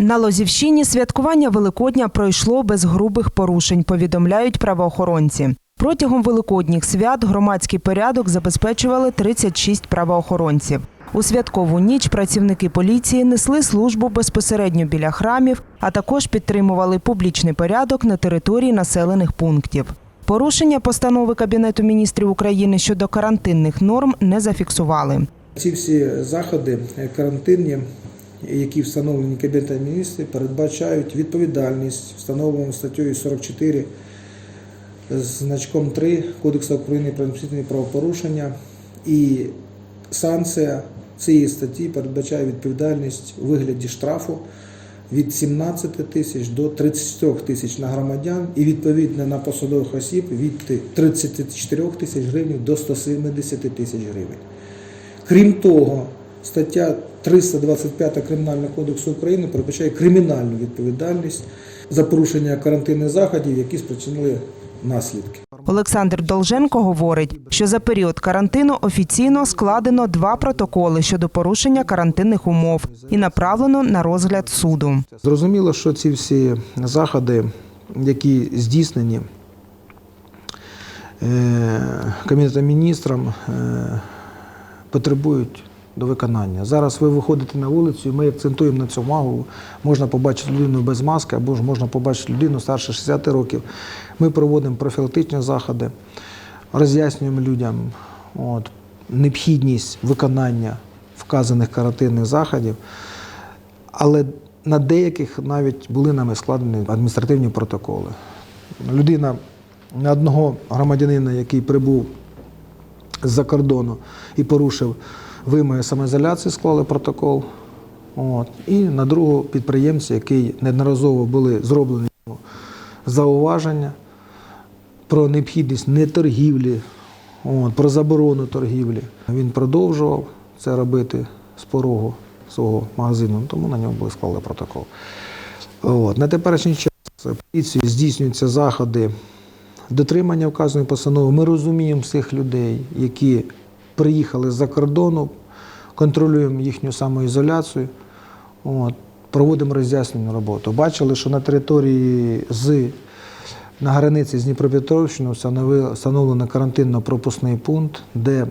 На Лозівщині святкування Великодня пройшло без грубих порушень, повідомляють правоохоронці. Протягом великодніх свят громадський порядок забезпечували 36 правоохоронців. У святкову ніч працівники поліції несли службу безпосередньо біля храмів, а також підтримували публічний порядок на території населених пунктів. Порушення постанови Кабінету міністрів України щодо карантинних норм не зафіксували. Ці всі заходи е, карантинні, які встановлені Кабінетом міністрів, передбачають відповідальність, встановлену статтею 44 з значком 3 Кодексу України про адміністративні правопорушення. І санкція цієї статті передбачає відповідальність у вигляді штрафу від 17 тисяч до 33 тисяч на громадян і відповідно на посадових осіб від 34 тисяч гривень до 170 тисяч гривень. Крім того, стаття 325 Кримінального кодексу України передбачає кримінальну відповідальність за порушення карантинних заходів, які спричинили наслідки. Олександр Долженко говорить, що за період карантину офіційно складено два протоколи щодо порушення карантинних умов і направлено на розгляд суду. Зрозуміло, що ці всі заходи, які здійснені е, Кабінетом міністром, е, потребують до виконання. Зараз ви виходите на вулицю, ми акцентуємо на цю увагу. Можна побачити людину без маски, або ж можна побачити людину старше 60 років. Ми проводимо профілактичні заходи, роз'яснюємо людям от, необхідність виконання вказаних карантинних заходів. Але на деяких навіть були нами складені адміністративні протоколи. Людина на одного громадянина, який прибув з-за кордону і порушив вимоги самоізоляції, склали протокол. От. І на другого підприємця, який неодноразово були зроблені зауваження про необхідність неторгівлі, от, про заборону торгівлі. Він продовжував це робити з порогу свого магазину, тому на нього були склали протокол. От. На теперішній час поліцією здійснюються заходи дотримання вказаної постанови. Ми розуміємо цих людей, які приїхали з-за кордону, контролюємо їхню самоізоляцію, от, проводимо роз'яснювальну роботу. Бачили, що на території з на границі з Дніпропетровщиною встановлено карантинно-пропускний пункт, де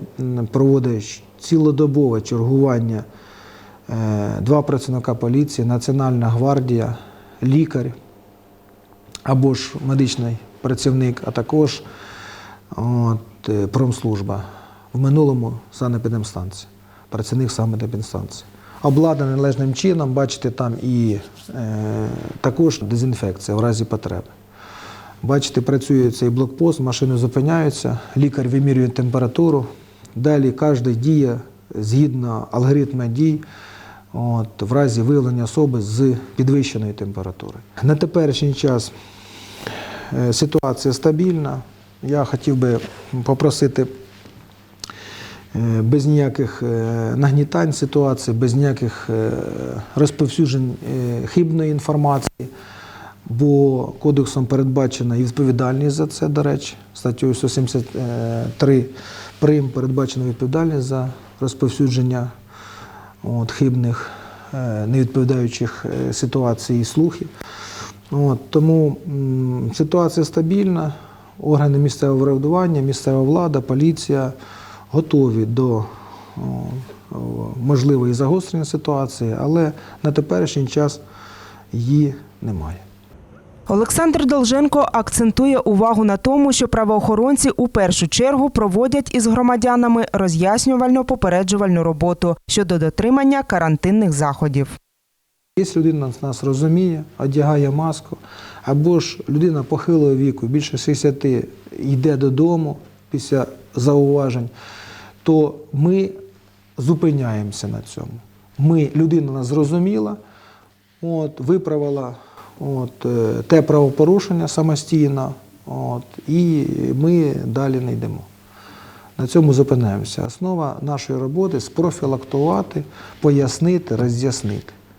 проводить цілодобове чергування е, два працівника поліції, Національна гвардія, лікар або ж медичний працівник, а також от, е, промслужба. В минулому санепідемстанція, працівник санепідемстанції. Обладнаний належним чином, бачите, там і е, також дезінфекція в разі потреби. Бачите, працює цей блокпост, машини зупиняються, лікар вимірює температуру. Далі кожен діє згідно алгоритму дій от, в разі виявлення особи з підвищеною температурою. На теперішній час е, ситуація стабільна. Я хотів би попросити без ніяких е, нагнітань ситуації, без ніяких е, розповсюджень е, хибної інформації, бо кодексом передбачена і відповідальність за це, до речі, статтею 173 прим передбачена відповідальність за розповсюдження от, хибних, е, невідповідаючих е, ситуацій і слухів. От, тому ситуація стабільна, органи місцевого врядування, місцева влада, поліція готові до можливої загострення ситуації, але на теперішній час її немає. Олександр Долженко акцентує увагу на тому, що правоохоронці у першу чергу проводять із громадянами роз'яснювально-попереджувальну роботу щодо дотримання карантинних заходів. Якщо людина нас розуміє, одягає маску, або ж людина похилого віку, більше 60, йде додому після зауважень, то ми зупиняємося на цьому. Ми, людина нас зрозуміла, от, виправила от, е, те правопорушення самостійно, от, і ми далі не йдемо. На цьому зупиняємося. Основа нашої роботи спрофілактувати, пояснити, роз'яснити.